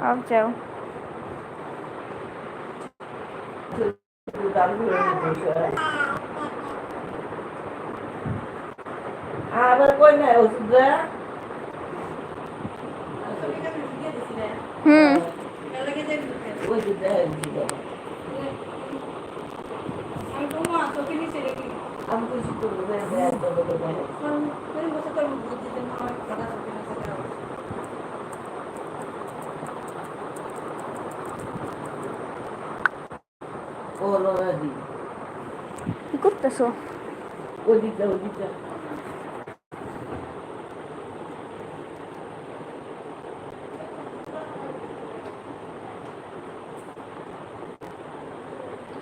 Of যাও আবার কই না ওষুধটা হুম ওই যে দেয় দিছিল আমি কিছু করব করতেছো ওদিকটা ওদিকটা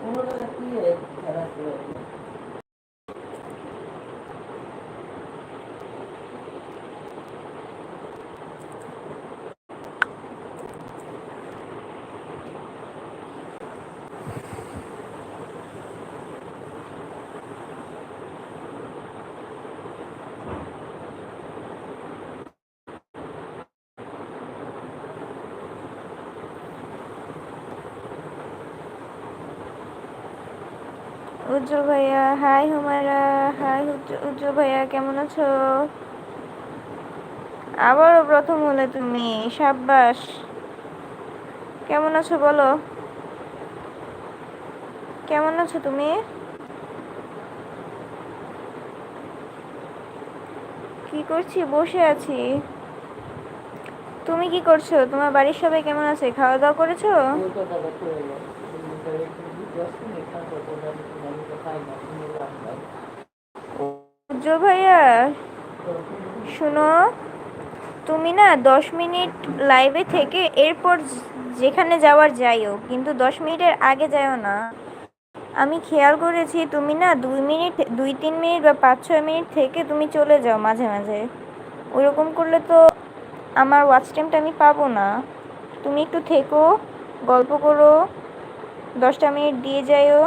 ওরা কি খারাপ Ujjwal ভাইয়া। হাই হুমায়রা। হাই উজ্জ- উজ্জ্বল ভাইয়া, কেমন আছো? আবারও প্রথম হলে তুমি, সাব্বাস। কেমন আছো বলো? কেমন আছো তুমি? কি করছি? বসে আছি। তুমি কি করছ? তোমার বাড়ির সবাই কেমন আছে? খাওয়া দাওয়া করেছ উজ্জ্বল ভাইয়া, শোনো, তুমি না দশ মিনিট লাইভে থেকে এরপর যেখানে যাওয়ার যাইও, কিন্তু দশ মিনিটের আগে যাইও না। আমি খেয়াল করেছি তুমি না দুই মিনিট, দুই তিন মিনিট বা পাঁচ ছয় মিনিট থেকে তুমি চলে যাও মাঝে মাঝে। ওইরকম করলে তো আমার ওয়াচ টাইমটা আমি পাবো না। তুমি একটু থেকো, গল্প করো, দশটা মিনিট দিয়ে যাইও।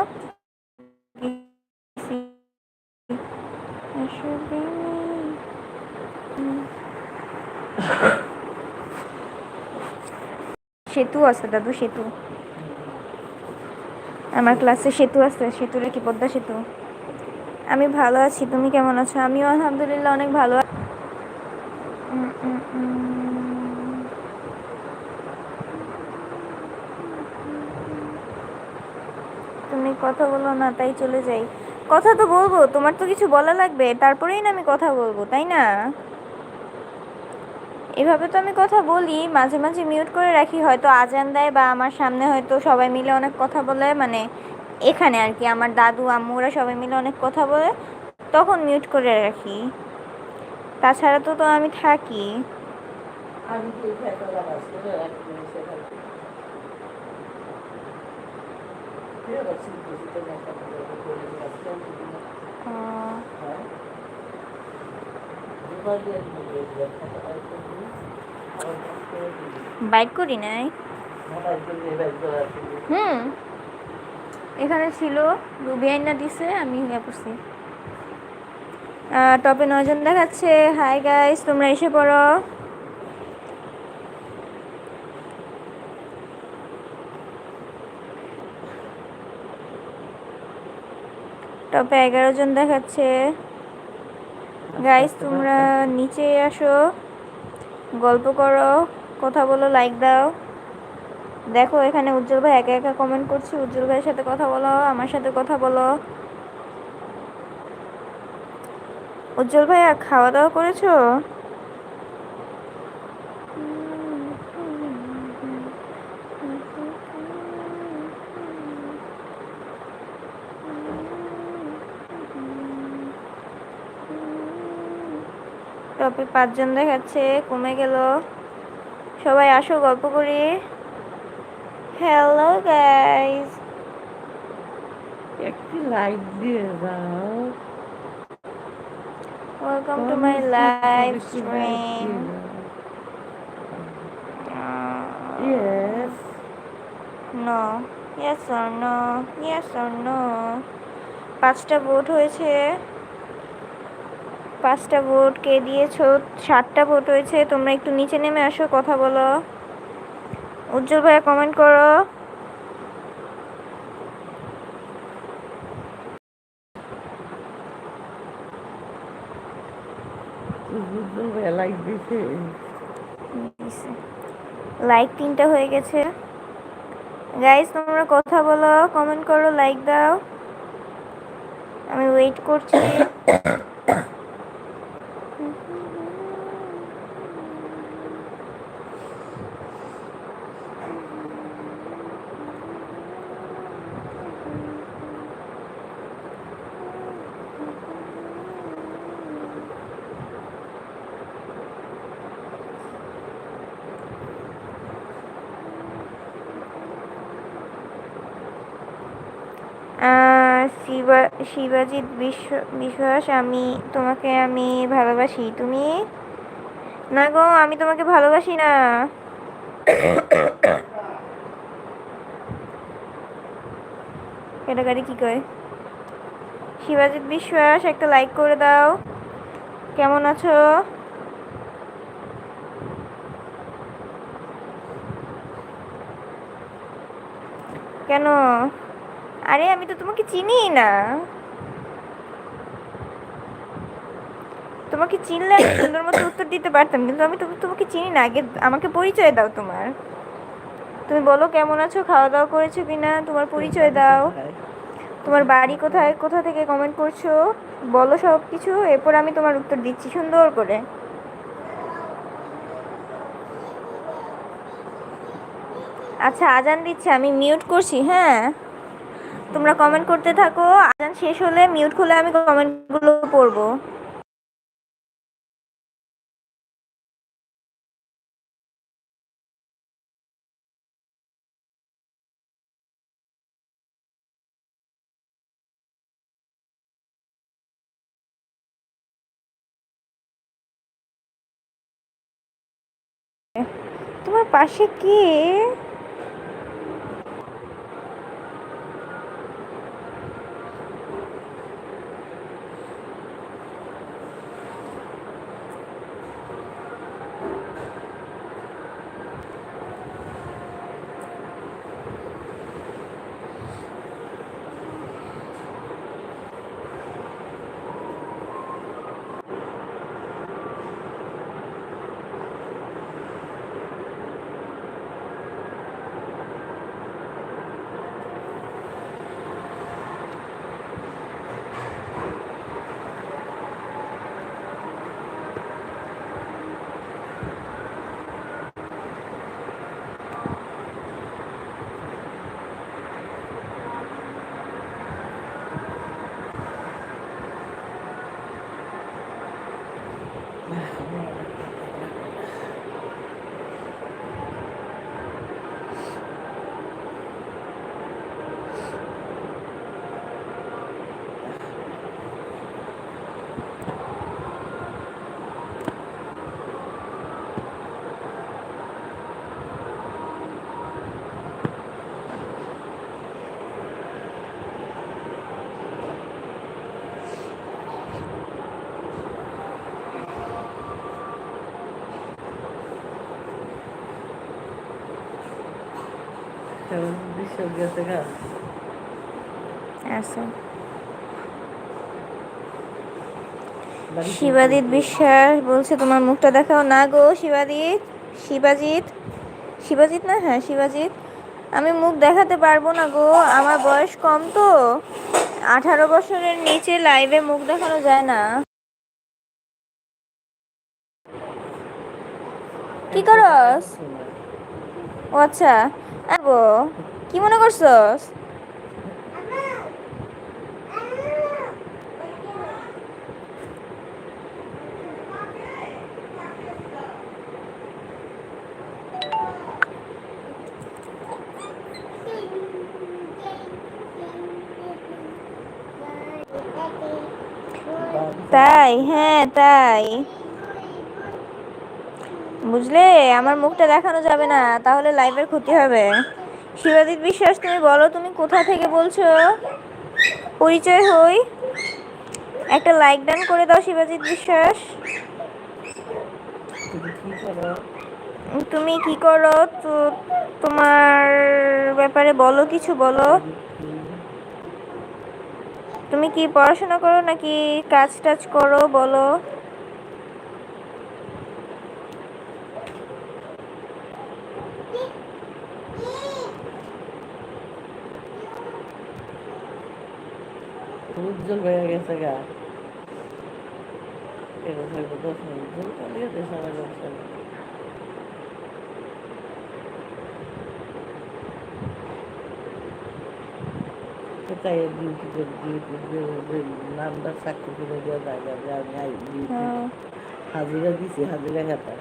সেতু আছে দাদু, সেতু। আমার ক্লাসে সেতু আছে, সেতুরে কি পদ্মা সেতু? আমি ভালো আছি, তুমি কেমন আছো? আমিও আলহামদুলিল্লাহ অনেক ভালো আছি। তুমি কথা বলো না, তাই চলে যাই। কথা তো বলব, তোমার তো কিছু বলা লাগবে, তারপরেই না আমি কথা বলব, তাই না? এভাবে তো আমি কথা বলি, মাঝে মাঝে মিউট করে রাখি, হয়তো আজান দেয় বা আমার সামনে হয়তো সবাই মিলে অনেক কথা বলে মানে এখানে আর কি, আমার দাদু আম্মুরা সবাই মিলে অনেক কথা বলে, তখন মিউট করে রাখি। তাছাড়া তো তো আমি থাকি। আমি তো খেতে লাগাস করে এক মিনিট সেখানে আবার সিদ্ধ সিদ্ধ মশলা করে রাখতে আহ, হ্যাঁ দুবার দিয়ে দিবি খাতা আইতে দিবি আবার বন্ধ করে দিবি বাইক করি নাই? হুম। এখানে ছিল, রুবি আইনা দিছে, আমি ইয়ে করছি। টপে নজন দেখাচ্ছে। হাই গাইস তোমরা এসে পড়ো। টপে এগারো জন দেখাচ্ছে। গাইস তোমরা নিচে আসো, গল্প করো, কথা বলো লাইক দাও। দেখো, এখানে উজ্জ্বল ভাই একা একা কমেন্ট করছি, উজ্জ্বল ভাইয়ের সাথে কথা বলো, আমার সাথে কথা বলো। উজ্জ্বল ভাইয়া খাওয়া দাওয়া করেছ? টপে পাঁচজন দেখাচ্ছে কমে গেল। সবাই আসো গল্প করি। হ্যালো গাইস একটি লাইক দিয়ে দাও। Welcome to my live stream yes no yes or no yes or no পাঁচটা ভোট হয়েছে। পাঁচটা ভোট কে দিয়েছ? সাতটা ভোট হয়েছে তোমরা একটু নিচে নেমে আসো কথা বলো। উজ্জ্বল ভাইয়া কমেন্ট করো। লাইক তিনটা হয়ে গেছে। গাইস তোমরা কথা বলো কমেন্ট করো লাইক দাও। আমি ওয়েট করছি আহ, শিবা শিবাজিৎ বিশ্ব বিশ্বাস, আমি তোমাকে আমি ভালোবাসি। তুমি? না গো, আমি তোমাকে ভালোবাসি না। এটা গাড়ি কি কয়? শিবাজিৎ বিশ্বাস, একটা লাইক করে দাও। কেমন আছো কেন আরে আমি তো তোমাকে চিনি না। তোমাকে চিনলে সুন্দর মতো উত্তর দিতে পারতাম কিন্তু আমি তোমাকে চিনি না। আগে আমাকে পরিচয় দাও তোমার। তুমি বলো কেমন আছো খাওয়া দাওয়া করেছ কিনা? তোমার পরিচয় দাও। তোমার বাড়ি কোথায়? কোথা থেকে কমেন্ট করছ? বলো সব কিছু এরপর আমি তোমার উত্তর দিচ্ছি সুন্দর করে। আচ্ছা আজান দিচ্ছি আমি মিউট করছি হ্যাঁ? তোমরা কমেন্ট করতে থাকো। আজান শেষ হলে মিউট খুলে আমি কমেন্টগুলো পড়ব। তোমার পাশে কে বিশ্ব গেছে গা আচ্ছা শিবাদিত বিশ্বাস বলছে তোমার মুখটা দেখাও না গো শিবাদিত শিবাজিৎ শিবাজিৎ না হ্যাঁ শিবাজিৎ আমি মুখ দেখাতে পারব না গো আমার বয়স কম তো আঠারো বছরের নিচে লাইভে মুখ দেখানো যায় না। কি করস? ও আচ্ছা আগো কি মনে করছস? তাই? হ্যাঁ তাই। বুঝলে? আমার মুখটা দেখানো যাবে না, তাহলে লাইভের ক্ষতি হবে। শিবাদিত বিশ্বাস, তুমি বলো, তুমি কোথা থেকে বলছো? পরিচয় হই। একটা লাইক ডান করে দাও শিবাজিৎ বিশ্বাস। তুমি কি করো? তো তোমার ব্যাপারে বলো কিছু, বলো। তুমি কি পড়াশোনা করো নাকি কাজ টাজ করো, বলো। উজ্জ্বল হয়ে গেছে গা। থাকবে দশ মিনিট। উজ্জ্বল চালিয়ে দে সারা ব্যবসা কোথায় ডিউটি করে নামটা সাক্ষী করে দেওয়া জায়গা যে আমি আই হ্যাঁ, হাজিরা দিছি হাজিরা খাতা।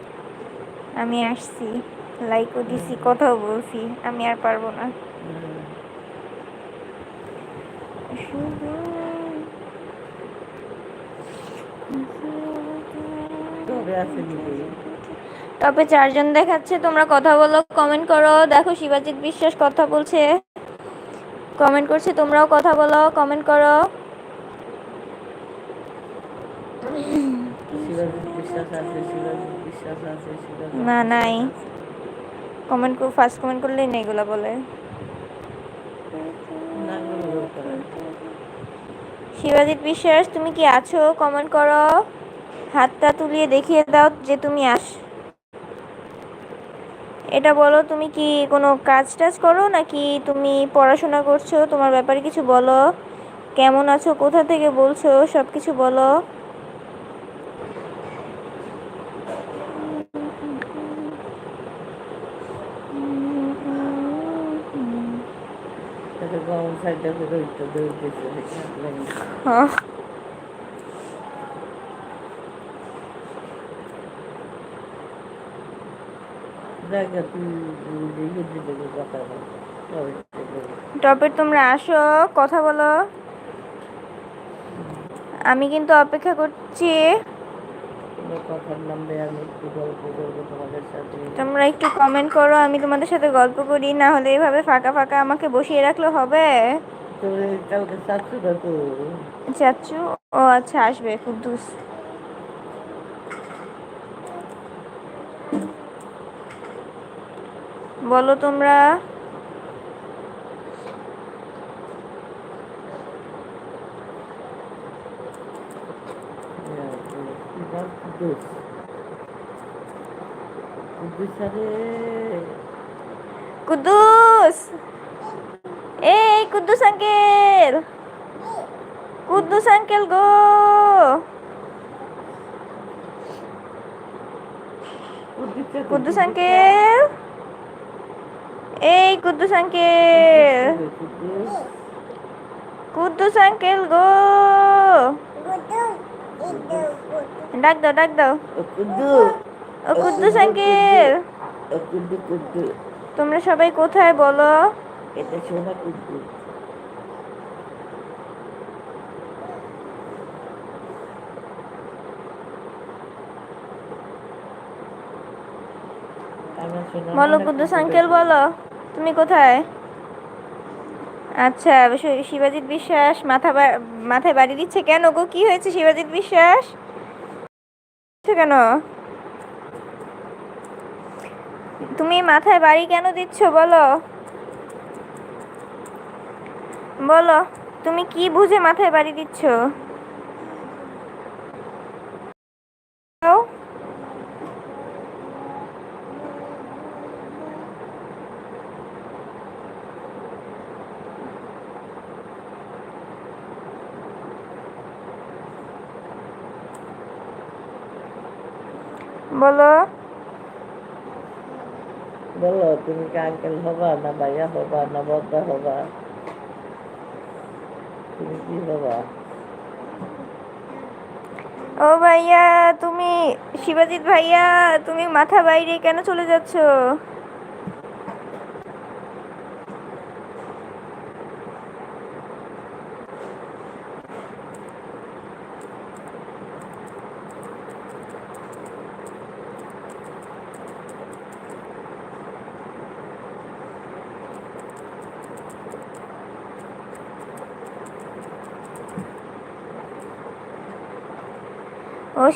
আমি আসছি লাইকও দিছি কথাও বলছি আমি আর পারব না তবে তবে চারজন দেখাচ্ছে তোমরা কথা বলো কমেন্ট করো। দেখো শিবাজিৎ বিশ্বাস কথা বলছে। কমেন্ট করছে তোমরাও কথা বলো কমেন্ট করো। না, নাই। কমেন্ট ফার্স্ট কমেন্ট করলেই না এগুলা বলে। নেই। শিবাজিৎ বিশ্বাস তুমি কি আছো? কমেন্ট করো। হাতটা তুলিয়ে দেখিয়ে দাও যে তুমি আস। এটা বলো তুমি কি কোনো কাজ টাজ করো নাকি তুমি পড়াশোনা করছ? তোমার ব্যাপারে কিছু বলো। কেমন আছো কোথা থেকে বলছো সব কিছু বলো হ্যাঁ জায়গা তুই দেখে দিলে কথা বল তবে একটু বল। টপের তোমরা আসো কথা বলো। আমি কিন্তু অপেক্ষা করছি। তোমরা একটু কমেন্ট করো আমি তোমাদের সাথে গল্প করি না হলে এভাবে ফাঁকা ফাঁকা আমাকে বসিয়ে রাখলে হবে। চাচ্ছু ও আচ্ছা আসবে কুদ্দুস বলো তোমরা। হ্যাঁ, তো কি বল কুদ্দুস! কুদ্দুস সাথে কুদ্দুস এই কুদ্দুস আঙ্কেল! কুদ্দুস আঙ্কেল গো! কুদ্দুস সাথে কুদ্দুস আঙ্কেল! এই কুদ্দুস আঙ্কেল। কুদ্দুস কুদ্দুস আঙ্কেল গো। ডাক দাও ডাক দাও। ও কুদ্দু ও কুদ্দুস আঙ্কেল। তোমরা সবাই কোথায় বলো? এটা সোনা কুদ্দু বলো কুদ্দুস আঙ্কেল বলো। তুমি কোথায়? আচ্ছা শিবাজিৎ বিশ্বাস মাথা মাথায় বাড়ি দিচ্ছে কেন গো? কি হয়েছে শিবাজিৎ বিশ্বাস? কেন? তুমি মাথায় বাড়ি কেন দিচ্ছ বলো? বলো তুমি কি বুঝে মাথায় বাড়ি দিচ্ছ বলো। বলো বলো তুমি কি আঙ্কেল হবা না ভাইয়া হবা না বদ্দা হবা? তুমি কি হবা? ও ভাইয়া, তুমি শিবাজিৎ ভাইয়া, তুমি মাথা বাইরে কেন চলে যাচ্ছ?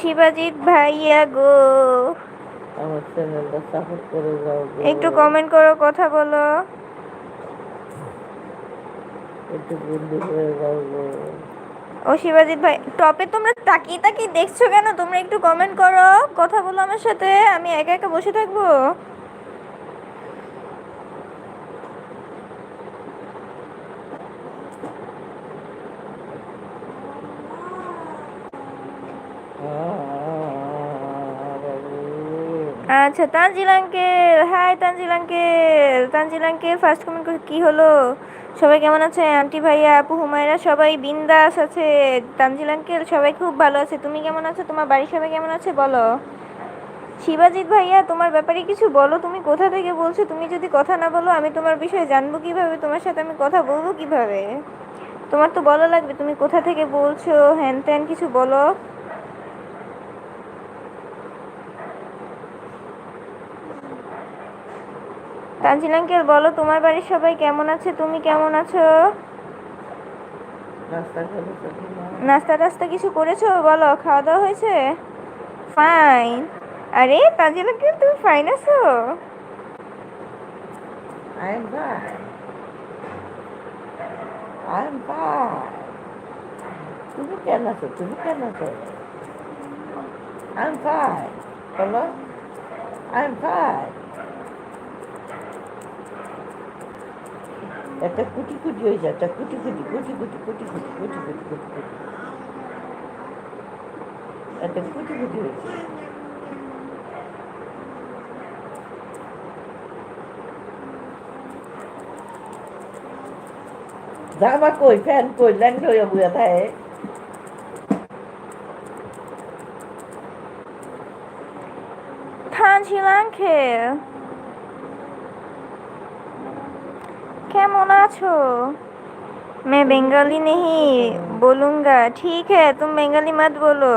শিবাজিৎ ভাইয়া গো। আমার চ্যানেলটা সাপোর্ট করে যাও একটু কমেন্ট করো কথা বলো। একটু বন্ধু হয়ে যাও গো। ও শিবাজিৎ ভাই টপে তোমরা তাকিয়ে তাকিয়ে দেখছ কেন? তোমরা একটু কমেন্ট করো কথা বলো আমার সাথে। আমি একা একা বসে থাকব আহ, বাবু। আচ্ছা Tanjil uncle hi Tanjil uncle Tanjil uncle first comment কি হলো? সবাই কেমন আছে? আন্টি ভাইয়া, আপু হুমায়রা, সবাই বিন্দাস আছে? তানজিল আঙ্কেল সবাই খুব ভালো আছে। তুমি কেমন আছো? তোমার বাড়ির সবাই কেমন আছে? বলো। শিবাজিৎ ভাইয়া, তোমার ব্যাপারে কিছু বলো? তুমি কোথা থেকে বলছো? তুমি যদি কথা না বলো, আমি তোমার বিষয়ে জানব কীভাবে? তোমার সাথে আমি কথা বলব কীভাবে? তোমার তো বলা লাগবে, তুমি কোথা থেকে বলছো? হ্যান ত্যান কিছু বলো। তানজিল আঙ্কেল বলো তোমার বাড়ির সবাই কেমন আছে তুমি কেমন আছো? নাস্তা টাস্তা কিছু করেছ বলো খাওয়া দাওয়া হয়েছে ফাইন আরে তানজিল আঙ্কেল তুমি ফাইন আছো. তুমি কেন আছো তুমি কেন আছো I'm fine. বলো I'm fine. একটা কুটি কুটি হয়েছে একটা কুটি কুটি কুটি কুটি কুটি কুটি কুটি কুটি কুটি কুটি একটা কুটি কুটি হয়েছে জামা কই ফ্যান কই ল্যাংটা হইয়া বুয়া থাকে তানজিল আঙ্কেল কেমন আছো मैं बंगाली नहीं बोलूँगा ठीक है तुम बंगाली मत बोलो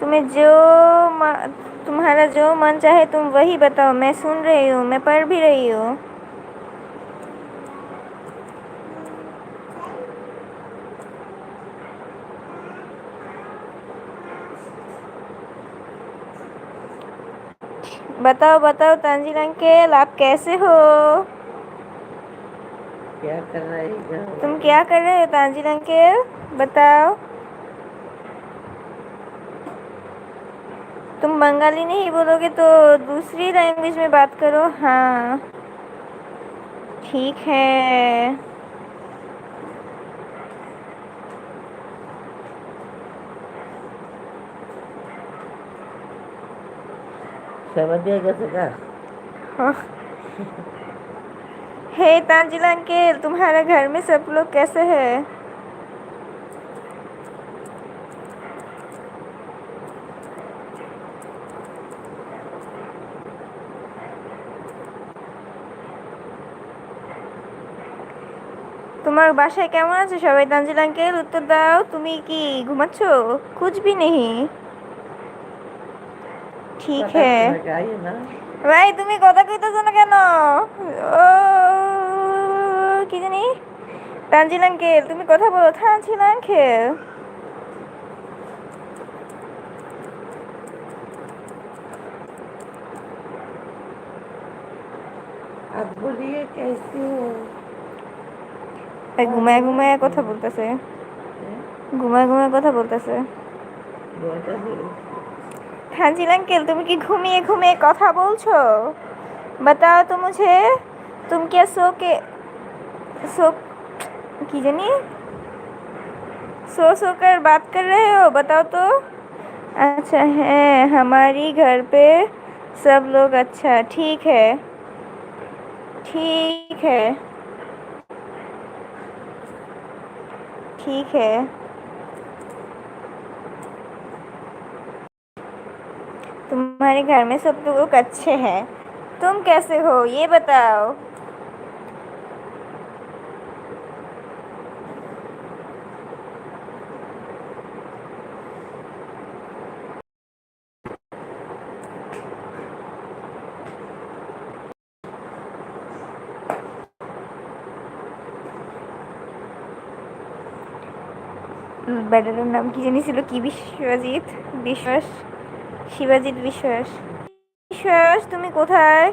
तुम्हें जो म- तुम्हारा जो मन चाहे तुम वही बताओ मैं सुन रही हूँ मैं पढ़ भी रही हूँ बताओ बताओ तांजिल अंकल आप कैसे हो क्या कर रहे हो? तुम क्या कर रहे हो तांजिल अंकल बताओ। तुम बंगाली नहीं बोलोगे तो दूसरी लैंग्वेज में बात करो। हाँ। ठीक है। समझ गया कैसे का हाँ। तांजिल अंकल तुम्हारा घर में सब लोग कैसे हैं তোমার বাসায় কেমন আছে সবাই তানজিল আঙ্কেল উত্তর দাও তুমি কি ঘুমাচ্ছ कुछ भी नहीं ঠিক है আইয়ে না ভাই তুমি কথা কইতেছো না কেন ও কি জানি? তানজিল আঙ্কেল তুমি কথা বলো তানজিল আঙ্কেল। ঘুমায় ঘুমায় কথা বলতেছে। ঘুমায় ঘুমায় কথা বলতেছে। হাজিল আঙ্কেল তুমি কি ঘুমিয়ে ঘুমিয়ে কথা বলছো? বাতাও তো মুঝে তুমি কি सो की जानी? सो सो कर बात कर रहे हो, बताओ तो। अच्छा है, हमारी घर पे सब लोग अच्छा ठीक है। ठीक है। ठीक है। तुम्हारे घर में सब लोग अच्छे हैं। तुम कैसे हो, ये बताओ। ব্যাটারের নাম কি জানি ছিল কি বিশ্বজিৎ বিশ্বাস শিবাজিৎ বিশ্বাস বিশ্বাস তুমি কোথায়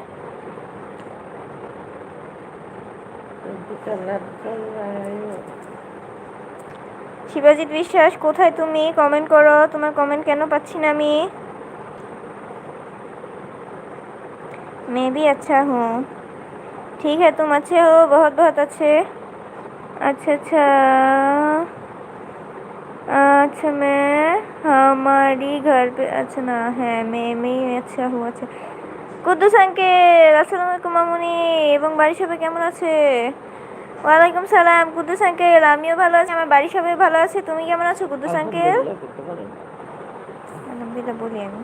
শিবাজিৎ বিশ্বাস কোথায় তুমি কমেন্ট করো তোমার কমেন্ট কেন পাচ্ছি না আমি मैं भी अच्छा हूँ ठीक है तुम अच्छे हो बहुत बहुत अच्छे अच्छा अच्छा अच्छा मैं हमारी घर पे अच्छा ना है मैं मैं अच्छा हूँ अच्छा কুদ্দুস আঙ্কেল আসসালামু আলাইকুম মামুনি এবং বাড়ির সবাই কেমন আছে ওয়ালাইকুম সালাম কুদ্দুস আঙ্কেল আমিও ভালো আছি আমার বাড়ির সবাই ভালো আছে তুমি কেমন আছো কুদ্দুস আঙ্কেল আলহামদুলিল্লাহ বলি আমি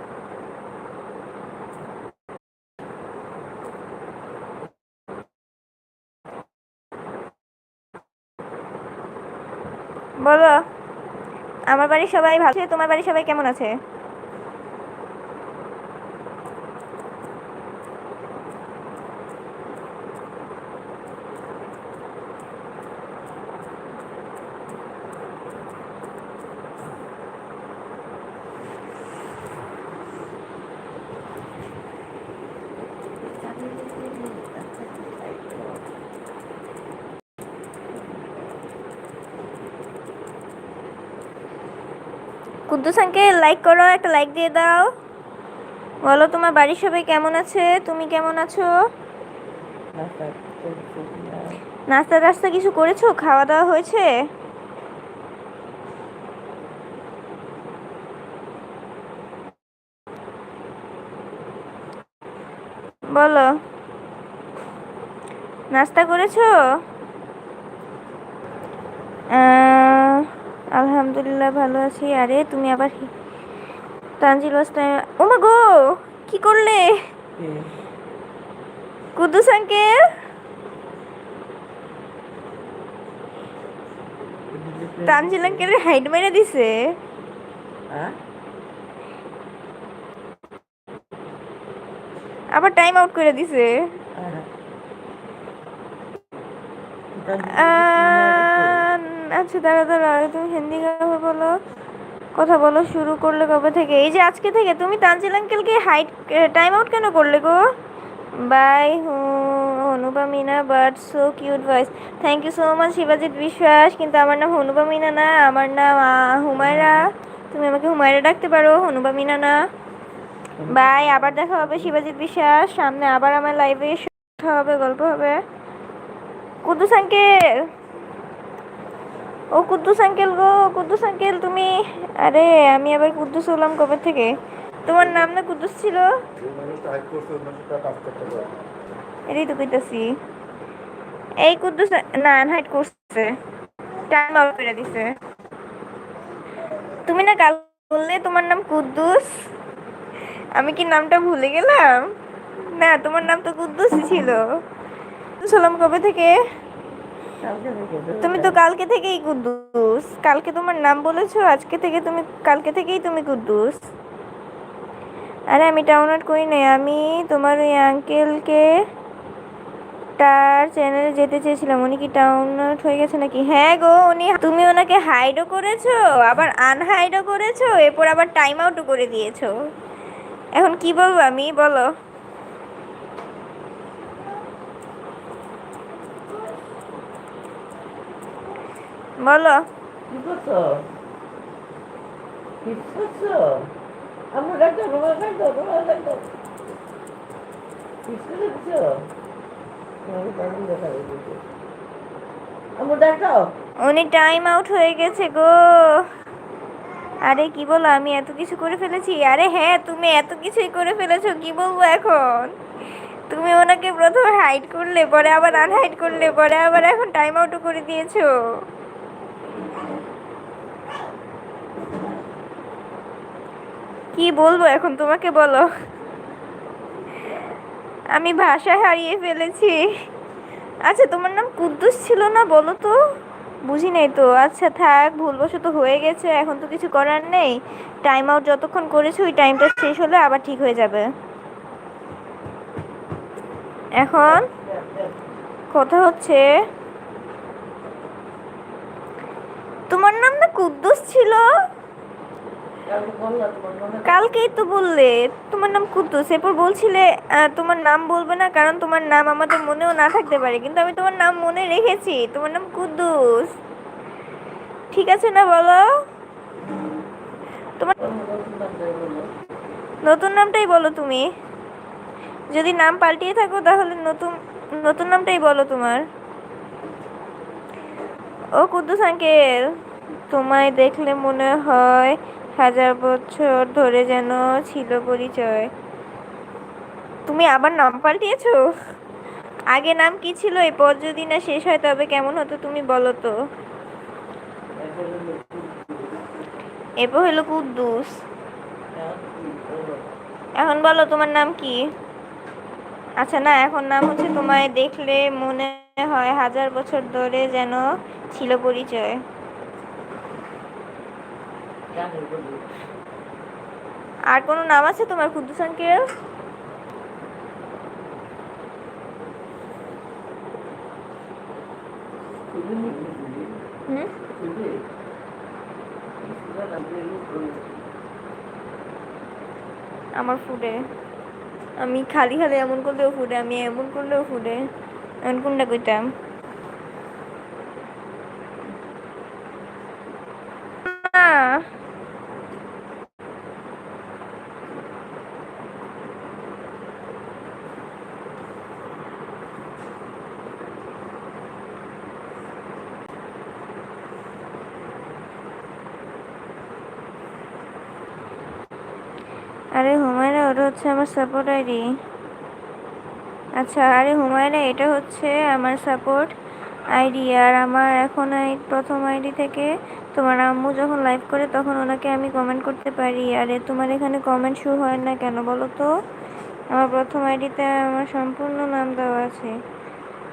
আমার বাড়ির সবাই ভালো আছে তোমার বাড়ির সবাই কেমন আছে? কুদ্দুস লাইক করো, একটা লাইক দিয়ে দাও। বলো তোমার বাড়ির সবাই কেমন আছে? তুমি কেমন আছো? নাস্তা টাস্তা কিছু করেছ? খাওয়া দাওয়া হয়েছে? বলো। নাস্তা করেছ? আলহামদুলিল্লাহ ভালো আছি। আরে তুমি আবার তানজিল ও মা গো কি করলে? কুদ্দুস আঙ্কেল? তানজিল আঙ্কেলের হাইট মেরে দিছে। আবার টাইম আউট করে দিছে। আহ, আচ্ছা দাঁড়া দাঁড়া তুমি হিন্দি কথা বলো কথা বলো, শুরু করলে কবে থেকে? এই যে আজকে থেকে, তুমি তানজিল আঙ্কেলকে হাইট টাইম আউট কেন করলে গো? বাই হনুবা Mina but so cute voice thank you so much Shibajit Biswas, কিন্তু আমার নাম হনুবা মিনা না, আমার নাম হুমায়রা। তুমি আমাকে হুমায়রা ডাকতে পারো, হনুবা মিনা না। বাই আবার দেখা হবে, শিবাজিৎ বিশ্বাস। সামনে আবার আমার লাইভে কথা হবে, গল্প হবে। কুদ্দুস আঙ্কেল! ও কুদ্দুস আঙ্কেল গো, কুদ্দুস আঙ্কেল, তুমি? আরে, আমি আবার কুদ্দুস হলাম কবে থেকে? তোমার নাম না কুদ্দুস ছিল? এটাই তো কইতাছি। এই কুদ্দুস না আনহাইট করছে। টাইম আউট করে দিছে। তুমি না কাল বললে তোমার নাম কুদ্দুস? আমি কি নামটা ভুলে গেলাম? না, তোমার নাম তো কুদ্দুসই ছিল। হলাম কবে থেকে? তুমি তো কালকে থেকেই কুদ্দুস। কালকে তোমার নাম বলেছ, আজকে থেকে তুমি, কালকে থেকেই তুমি কুদ্দুস। আরে আমি ডাউনলোড করি নাই, আমি তোমার ওই আঙ্কেলকে তার চ্যানেলে যেতে চেয়েছিলাম। উনি কি ডাউনলোড হয়ে গেছে নাকি? হ্যাঁ গো, উনি, তুমি ওনাকে হাইডও করেছ, আবার আনহাইডও করেছ, এরপর আবার টাইম আউটও করে দিয়েছ। এখন কি বলব আমি? বলো। বলো। কি করছ? কি করছ? আমার ডাক্তার আমার ডাক্তার আমার ডাক্তার স্কুলে দিছো? তোমাকে তেমন দেখা দিয়েছে আমার ডাক্তার উনি টাইম আউট হয়ে গেছে গো। আরে কি বলো আমি এত কিছু করে ফেলেছি? আরে হ্যাঁ তুমি এত কিছুই করে ফেলেছো কি বলব এখন? তুমি ওনাকে প্রথমে হাইড করলে পরে আবার আনহাইড করলে পরে আবার এখন টাইম আউটও করে দিয়েছ। কি বলব এখন তোমাকে বলো? আমি ভাষা হারিয়ে ফেলেছি। আচ্ছা তোমার নাম কুদ্দুস ছিল না বলো তো? বুঝি নাই তো। আচ্ছা থাক, ভুলবশত হয়ে গেছে, এখন তো কিছু করার নেই। টাইম আউট যতক্ষণ করেছ, ওই টাইমটা শেষ হলে আবার ঠিক হয়ে যাবে। এখন কথা হচ্ছে, তোমার নাম না কুদ্দুস ছিল কালকে বললা তোমার মনে আছে? কালকেই তো বললে তোমার নাম কুদ্দুস। এরপর বলছিলে তোমার নাম বলবে না কারণ তোমার নাম আমাদের মনেও না থাকতে পারে। কিন্তু আমি তোমার নাম মনে রেখেছি তোমার নাম কুদ্দুস। ঠিক আছে না বলো? তোমার নতুন নামটাই বলো। তুমি। যদি নাম পাল্টিয়ে থাকো তাহলে নতুন নতুন নামটাই বলো তোমার। ও কুদ্দুস আঙ্কেল তোমায় দেখলে মনে হয় হাজার বছর ধরে যেন ছিল পরিচয় তুমি আবার নাম পাল্টিয়েছো আগে নাম কি ছিল এই পর যদি না শেষ হয়, তবে কেমন হতো তুমি বলো তো এরপর হলো কুদ্দুস এখন বলো? তোমার নাম কি আচ্ছা না, এখন নাম হচ্ছে তোমায় দেখলে মনে হয় হাজার বছর ধরে যেন ছিল পরিচয়। আর কোনো নাম আছে তোমার, কুদ্দুস আঙ্কেল তুমি নাকি বলি? হুম। আমার ফুডে আমি খালি খালি এমন করলেও ফুডে আমি এমন করলেও ফুডে এমন কোনটা কইতাম না আরে হুমায়রা ওটা হচ্ছে আমার সাপোর্ট আইডি আচ্ছা আরে হুমায়রা, এটা হচ্ছে আমার সাপোর্ট আইডি আর আমার এখন প্রথম আইডি থেকে তোমার আম্মু যখন লাইভ করে তখন ওনাকে আমি কমেন্ট করতে পারি। আরে, তোমার এখানে কমেন্ট শো হয় না কেন বলো তো? আমার প্রথম আইডিতে আমার সম্পূর্ণ নাম দেওয়া আছে।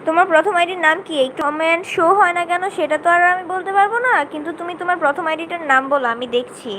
তোমার প্রথম আইডির নাম কি? এই কমেন্ট শো হয় না কেন সেটা তো আর আমি বলতে পারব না। কিন্তু তুমি তোমার প্রথম আইডিটার নাম বলো, আমি দেখছি।